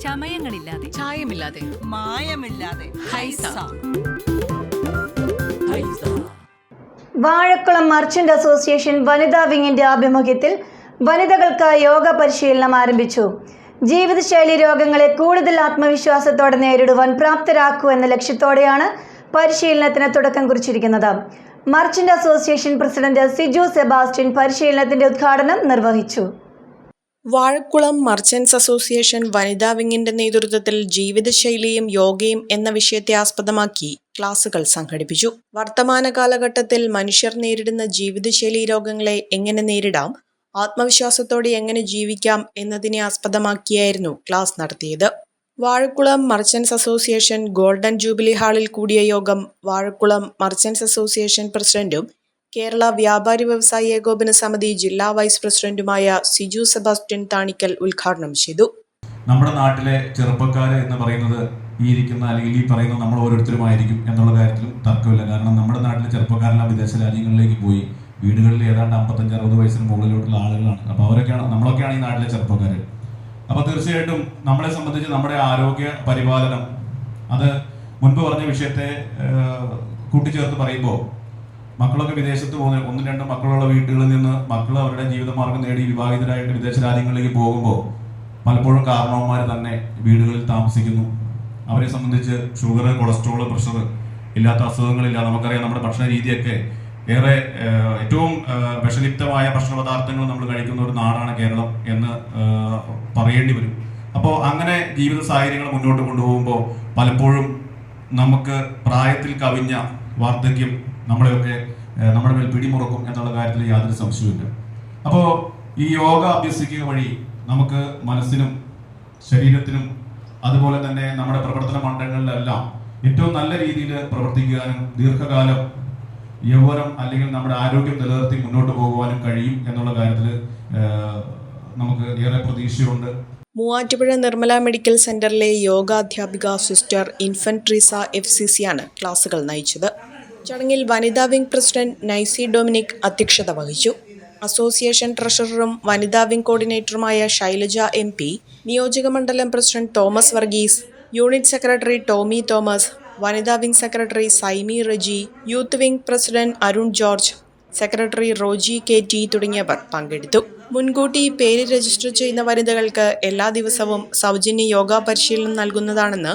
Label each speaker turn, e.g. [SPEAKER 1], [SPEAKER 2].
[SPEAKER 1] ചമയങ്ങളില്ലാതെ.
[SPEAKER 2] ചായമില്ലാതെ.
[SPEAKER 3] മായമില്ലാതെ.
[SPEAKER 2] ഹൈസ.
[SPEAKER 4] വാഴക്കുളം മർച്ചന്റ് അസോസിയേഷൻ വനിതാ വിങ്ങിന്റെ ആഭിമുഖ്യത്തിൽ വനിതകൾക്ക് യോഗ പരിശീലനം ആരംഭിച്ചു. ജീവിതശൈലി രോഗങ്ങളെ കൂടുതൽ ആത്മവിശ്വാസത്തോടെ നേരിടുവാൻ പ്രാപ്തരാക്കൂ എന്ന ലക്ഷ്യത്തോടെയാണ് പരിശീലനത്തിന് തുടക്കം കുറിച്ചിരിക്കുന്നത്. Merchant association president Siju Sebastian പരിശീലനത്തിന്റെ ഉദ്ഘാടനം നിർവഹിച്ചു.
[SPEAKER 5] വാഴക്കുളം മർച്ചൻസ് അസോസിയേഷൻ വനിതാ വിങ്ങിന്റെ നേതൃത്വത്തിൽ ജീവിതശൈലിയും യോഗയും എന്ന വിഷയത്തെ ആസ്പദമാക്കി ക്ലാസുകൾ സംഘടിപ്പിച്ചു. വർത്തമാന കാലഘട്ടത്തിൽ മനുഷ്യർ നേരിടുന്ന ജീവിതശൈലി രോഗങ്ങളെ എങ്ങനെ നേരിടാം ആത്മവിശ്വാസത്തോടെ എങ്ങനെ ജീവിക്കാം എന്നതിനെ ആസ്പദമാക്കിയായിരുന്നു ക്ലാസ് നടത്തിയത്. Vazhakulam merchants association golden jubilee ഹാളിൽ കൂടിയ യോഗം വാഴക്കുളം മർച്ചൻസ് അസോസിയേഷൻ പ്രസിഡന്റും കേരള വ്യാപാരി വ്യവസായി ഏകോപന സമിതി ജില്ലാ വൈസ് പ്രസിഡന്റുമായ സിജു സെബാസ്റ്റ്യൻ താണിക്കൽ ഉദ്ഘാടനം ചെയ്തു.
[SPEAKER 6] നമ്മുടെ നാട്ടിലെ ചെറുപ്പക്കാർ എന്ന് പറയുന്നത് ഈ ഇരിക്കുന്ന അല്ലെങ്കിൽ ഈ പറയുന്ന നമ്മൾ ഓരോരുത്തരുമായിരിക്കും എന്നുള്ള കാര്യത്തിലും തർക്കമില്ല. കാരണം നമ്മുടെ നാട്ടിലെ ചെറുപ്പക്കാരെല്ലാം വിദേശ രാജ്യങ്ങളിലേക്ക് പോയി. വീടുകളിൽ ഏതാണ്ട് അമ്പത്തഞ്ച് അറുപത് വയസ്സിന് മുകളിലോട്ടുള്ള ആളുകളാണ്. അപ്പോൾ അവരൊക്കെയാണ് നമ്മളൊക്കെയാണ് ഈ നാട്ടിലെ ചെറുപ്പക്കാർ അപ്പോൾ തീർച്ചയായിട്ടും നമ്മളെ സംബന്ധിച്ച് നമ്മുടെ ആരോഗ്യ പരിപാലനം അത് മുൻപ് പറഞ്ഞ വിഷയത്തെ കൂട്ടിച്ചേർത്ത് പറയുമ്പോൾ മക്കളൊക്കെ വിദേശത്ത് പോകുന്ന ഒന്നും രണ്ടും മക്കളുള്ള വീടുകളിൽ നിന്ന് മക്കൾ അവരുടെ ജീവിതമാർഗം നേടി വിവാഹിതരായിട്ട് വിദേശ രാജ്യങ്ങളിലേക്ക് പോകുമ്പോൾ പലപ്പോഴും കാരണവന്മാർ തന്നെ വീടുകളിൽ താമസിക്കുന്നു. അവരെ സംബന്ധിച്ച് ഷുഗർ കൊളസ്ട്രോൾ പ്രഷർ ഇല്ലാത്ത അസുഖങ്ങളില്ല. നമുക്കറിയാം നമ്മുടെ ഭക്ഷണ രീതിയൊക്കെ ഏറെ ഏറ്റവും വിഷലിപ്തമായ ഭക്ഷണ പദാർത്ഥങ്ങൾ നമ്മൾ കഴിക്കുന്ന ഒരു നാടാണ് കേരളം എന്ന് പറയേണ്ടി വരും. അപ്പോൾ അങ്ങനെ ജീവിത സാഹചര്യങ്ങൾ മുന്നോട്ട് കൊണ്ടുപോകുമ്പോൾ പലപ്പോഴും നമുക്ക് പ്രായത്തിൽ കവിഞ്ഞ വാർദ്ധക്യം നമ്മളെയൊക്കെ നമ്മുടെ മേൽ പിടിമുറക്കും എന്നുള്ള കാര്യത്തിൽ യാതൊരു സംശയമില്ല അപ്പോൾ ഈ യോഗ അഭ്യസിക്കുക വഴി നമുക്ക് മനസ്സിനും ശരീരത്തിനും അതുപോലെ തന്നെ നമ്മുടെ പ്രവർത്തന മണ്ഡലങ്ങളിലെല്ലാം ഏറ്റവും നല്ല രീതിയിൽ പ്രവർത്തിക്കാനും ദീർഘകാലം യൗവനം അല്ലെങ്കിൽ നമ്മുടെ ആരോഗ്യം നിലനിർത്തി മുന്നോട്ട് പോകുവാനും കഴിയും എന്നുള്ള കാര്യത്തിൽ നമുക്ക് ഏറെ പ്രതീക്ഷയുണ്ട്.
[SPEAKER 5] മൂവാറ്റുപുഴ നിർമ്മല മെഡിക്കൽ സെന്ററിലെ യോഗാധ്യാപിക സിസ്റ്റർ ഇൻഫൻട്രീസ എഫ് സി സിയാണ് ക്ലാസുകൾ നയിച്ചത്. ചടങ്ങിൽ വനിതാ വിംഗ് പ്രസിഡന്റ് നൈസി ഡൊമിനിക് അധ്യക്ഷത വഹിച്ചു. അസോസിയേഷൻ ട്രഷററും വനിതാ വിംഗ് കോർഡിനേറ്ററുമായ ശൈലജ എം പി നിയോജക മണ്ഡലം president Thomas Varghese unit secretary Tomy Thomas വനിതാ wing secretary Saimi Reji youth wing president Arun George secretary Roji K T തുടങ്ങിയവർ പങ്കെടുത്തു. മുൻകൂട്ടി പേര് രജിസ്റ്റർ ചെയ്യുന്ന വനിതകൾക്ക് എല്ലാ ദിവസവും സൗജന്യ യോഗ പരിശീലനം നൽകുന്നതാണെന്ന്